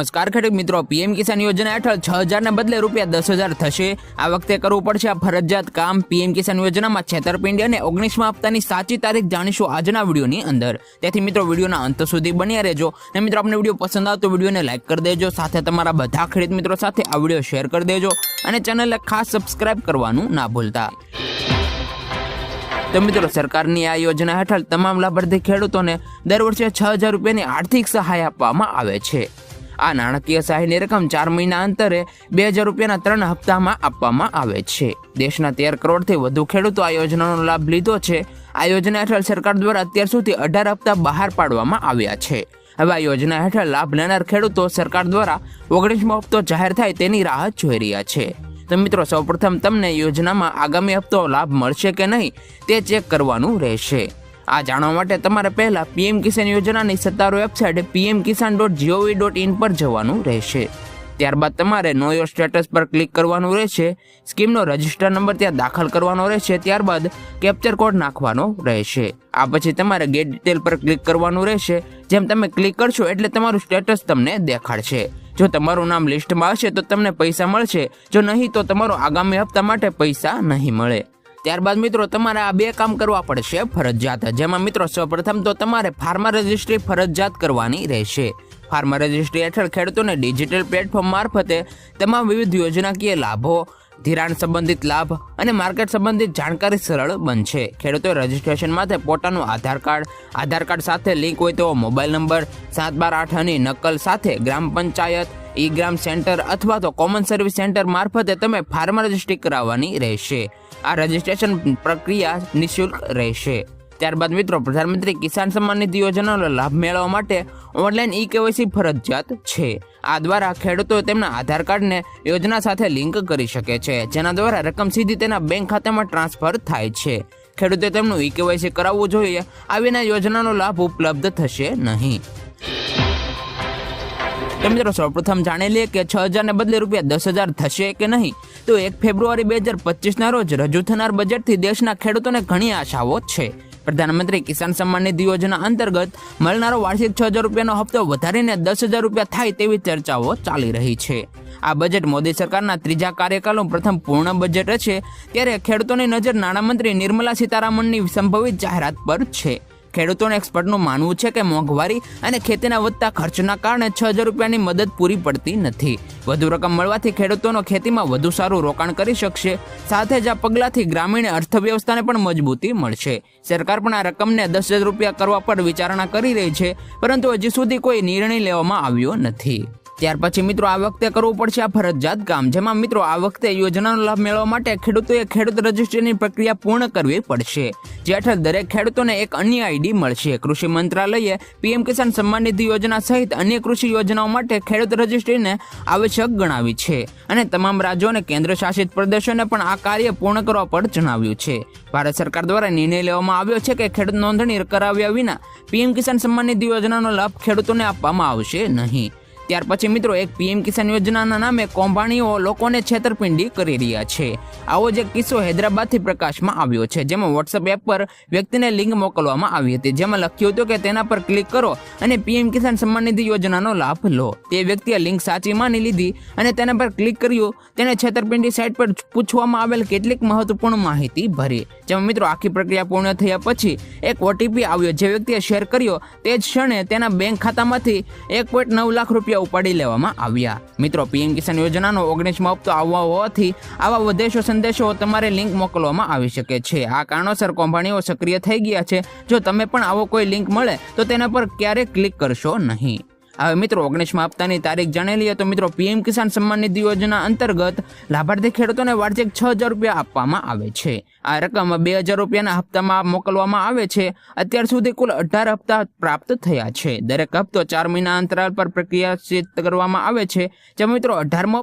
નમસ્કાર ખેડૂત મિત્રો પીએમ કિસાન યોજના હેઠળ છ હજારને બદલે રૂપિયા દસ હજાર થશે. આ વખતે કરવું પડશે આ ફરજિયાત કામ. પીએમ કિસાન યોજનામાં છેતરપિંડી અને ઓગણીસમાં હપ્તાની સાચી તારીખ જાણીશું આજના વિડીયોની અંદર. તેથી મિત્રો વિડીયોના અંત સુધી બન્યા રહેજો અને મિત્રો આપણે વીડિયો પસંદ આવતો વિડીયોને લાઈક કરી દેજો, સાથે તમારા બધા ખેડૂત મિત્રો સાથે આ વીડિયો શેર કરી દેજો અને ચેનલને ખાસ સબસ્ક્રાઇબ કરવાનું ના ભૂલતા. તો મિત્રો સરકારની આ યોજના હેઠળ તમામ લાભાર્થી ખેડૂતોને દર વર્ષે છ હજાર રૂપિયાની આર્થિક સહાય આપવામાં આવે છે. આ નાણાકીય સહાયની રકમ ચાર મહિના અંતરે બે હજાર રૂપિયાના ત્રણ હપ્તામાં આપવામાં આવે છે. દેશના તેર કરોડથી વધુ ખેડૂતો આ યોજનાનો લાભ લીધો છે. આ યોજના હેઠળ સરકાર દ્વારા અત્યાર સુધી અઢાર હપ્તા બહાર પાડવામાં આવ્યા છે. હવે આ યોજના હેઠળ લાભ લેનાર ખેડૂતો સરકાર દ્વારા ઓગણીસમો હપ્તો જાહેર થાય તેની રાહ જોઈ રહ્યા છે. તો મિત્રો, સૌપ્રથમ તમને યોજનામાં આગામી હપ્તો લાભ મળશે કે નહીં તે ચેક કરવાનું રહેશે. આ જાણવા માટે તમારે પહેલા પીએમ કિસાન યોજનાની સત્તારો website PM Kisan dot gov dot in પર જવાનું રહેશે. ત્યારબાદ તમારે નો યોર સ્ટેટસ પર ક્લિક કરવાનું રહેશે. સ્કીમનો રજિસ્ટર નંબર ત્યાં દાખલ કરવાનો રહેશે. ત્યારબાદ કેપ્ચર કોડ નાખવાનો રહેશે. આ પછી તમારે ગેટ ડિટેલ પર ક્લિક કરવાનું રહેશે. જેમ તમે ક્લિક કરશો એટલે તમારું સ્ટેટસ તમને દેખાડશે. જો તમારું નામ લિસ્ટમાં હશે તો તમને પૈસા મળશે. જો નહીં તો તમારો આગામી હપ્તા માટે પૈસા નહીં મળે. ત્યારબાદ મિત્રો, તમારે આ બે કામ કરવા પડશે ફરજિયાત. જેમાં મિત્રો, સૌપ્રથમ તો તમારે ફાર્મર રજિસ્ટ્રી ફરજિયાત કરવાની રહેશે. ફાર્મર રજિસ્ટ્રી હેઠળ ખેડૂતોને ડિજિટલ પ્લેટફોર્મ મારફતે તમામ વિવિધ યોજનાકીય લાભો, ધિરાણ સંબંધિત લાભ અને માર્કેટ સંબંધિત જાણકારી સરળ બનશે. ખેડૂતો રજિસ્ટ્રેશન માટે પોતાનું આધાર કાર્ડ આધાર કાર્ડ સાથે લિંક હોય તો મોબાઈલ નંબર, સાત બાર આઠ અને નકલ સાથે ગ્રામ પંચાયત ઈ ગ્રામ સેન્ટર અથવા તો કોમન સર્વિસ સેન્ટર મારફતે તમે ફાર્મર રજિસ્ટ્રી કરાવવાની રહેશે. આ રજિસ્ટ્રેશન પ્રક્રિયા નિઃશુલ્ક રહેશે. ત્યારબાદ મિત્રો, પ્રધાનમંત્રી કિસાન સન્માન નિધિ યોજનાનો લાભ મેળવવા માટે ઓનલાઈન ઈ કેવાયસી ફરજિયાત છે. આ દ્વારા ખેડૂતો તેમના આધાર કાર્ડને યોજના સાથે લિંક કરી શકે છે, જેના દ્વારા રકમ સીધી તેના બેંક ખાતામાં ટ્રાન્સફર થાય છે. ખેડૂતે તેમનું ઈ કેવાયસી કરાવવું જોઈએ, આવીના યોજનાનો લાભ ઉપલબ્ધ થશે નહીં. તો મિત્રો સૌપ્રથમ જાણી લઈએ કે છ હજારને બદલે રૂપિયા દસ હજાર થશે કે નહીં? તો એક ફેબ્રુઆરી બે હજાર પચીસના રોજ રજૂ થનાર બજેટથી દેશના ખેડૂતોને ઘણી આશાઓ છે. પ્રધાનમંત્રી કિસાન સન્માન નિધિ યોજના અંતર્ગત મળનારો વાર્ષિક છ હજાર રૂપિયાનો હપ્તો વધારીને દસ હજાર રૂપિયા થાય તેવી ચર્ચાઓ ચાલી રહી છે. આ બજેટ મોદી સરકારના ત્રીજા કાર્યકાળનું પ્રથમ પૂર્ણ બજેટ છે, ત્યારે ખેડૂતોની નજર નાણામંત્રી નિર્મલા સીતારામનની સંભવિત જાહેરાત પર છે. ખેડૂતોને એક્સપર્ટનું માનવું છે કે મોંઘવારી અને ખેતીના વધતા ખર્ચના કારણે છ હજાર રૂપિયાની મદદ પૂરી પડતી નથી. વધુ રકમ મળવાથી ખેડૂતોનો ખેતીમાં વધુ સારું રોકાણ કરી શકશે. સાથે જ આ પગલાંથી ગ્રામીણ અર્થવ્યવસ્થાને પણ મજબૂતી મળશે. સરકાર પણ આ રકમને દસ હજાર રૂપિયા કરવા પર વિચારણા કરી રહી છે, પરંતુ હજી સુધી કોઈ નિર્ણય લેવામાં આવ્યો નથી. ત્યાર પછી મિત્રો આ વખતે કરવું પડશે આ ફરજિયાત કામ, જેમાં મિત્રો આ વખતે યોજનાનો લાભ મેળવવા માટે ખેડૂતોએ ખેડૂત રજિસ્ટ્રીની પ્રક્રિયા પૂર્ણ કરવી પડશે. જે હેઠળ દરેક ખેડૂતોને એક અન્ય આઈડી મળશે. કૃષિ મંત્રાલયે પીએમ કિસાન સન્માન નિધિ યોજના સહિત અન્ય કૃષિ યોજનાઓ માટે ખેડૂત રજિસ્ટ્રીને આવશ્યક ગણાવી છે અને તમામ રાજ્યો અને કેન્દ્ર શાસિત પ્રદેશોને પણ આ કાર્ય પૂર્ણ કરવા પર જણાવ્યું છે. ભારત સરકાર દ્વારા નિર્ણય લેવામાં આવ્યો છે કે ખેડૂત નોંધણી કરાવ્યા વિના પીએમ કિસાન સન્માન નિધિ યોજનાનો લાભ ખેડૂતોને આપવામાં આવશે નહીં. ત્યાર પછી મિત્રો એક પીએમ કિસાન યોજનાના નામે કૌભાંડીઓ લોકોને છેતરપિંડી કરી રહ્યા છે. આવો જ એક કિસ્સો હૈદરાબાદથી પ્રકાશમાં આવ્યો છે, જેમાં વોટ્સએપ એપ પર વ્યક્તિને લિંક મોકલવામાં આવી હતી, જેમાં લખ્યું હતું કે તેના પર ક્લિક કરો અને પીએમ કિસાન સન્માન નિધિ યોજનાનો લાભ લો. તે વ્યક્તિએ લિંક સાચી માની લીધી અને તેના પર ક્લિક કર્યું. તેને છેતરપિંડી સાઇટ પર પૂછવામાં આવેલ કેટલીક મહત્વપૂર્ણ માહિતી ભરી. જેમાં મિત્રો આખી પ્રક્રિયા પૂર્ણ થયા પછી એક ઓટીપી આવ્યો, જે વ્યક્તિએ શેર કર્યો. તે જ ક્ષણે તેના બેંક ખાતામાંથી એક પોઈન્ટ નવ લાખ રૂપિયા ઉપાડી લેવામાં આવ્યા. મિત્રો, પીએમ કિસાન યોજનાનો ઓગણીસમો હપ્તો આવવા હોવાથી આવા વધેશો સંદેશો તમારે લિંક મોકલવામાં આવી શકે છે. આ કારણોસર કૌભાંડીઓ સક્રિય થઈ ગયા છે. જો તમે પણ આવો કોઈ લિંક મળે, તો તેના પર ક્યારેય ક્લિક કરશો નહીં. હવે મિત્રો ઓગણીસમાં હપ્તાની તારીખ જાણી લઈએ તો મિત્રો, પીએમ કિસાન સન્માન નિધિ યોજના અંતર્ગત લાભાર્થી ખેડૂતોને વાર્ષિક છ હજાર રૂપિયા આપવામાં આવે છે. આ રકમ બે હજાર રૂપિયાના હપ્તામાં મોકલવામાં આવે છે. અત્યાર સુધી કુલ અઢાર હપ્તા પ્રાપ્ત થયા છે. દરેક હપ્તો ચાર મહિના અંતરાલ પર પ્રક્રિયાશીત કરવામાં આવે છે. જે મિત્રો, અઢારમો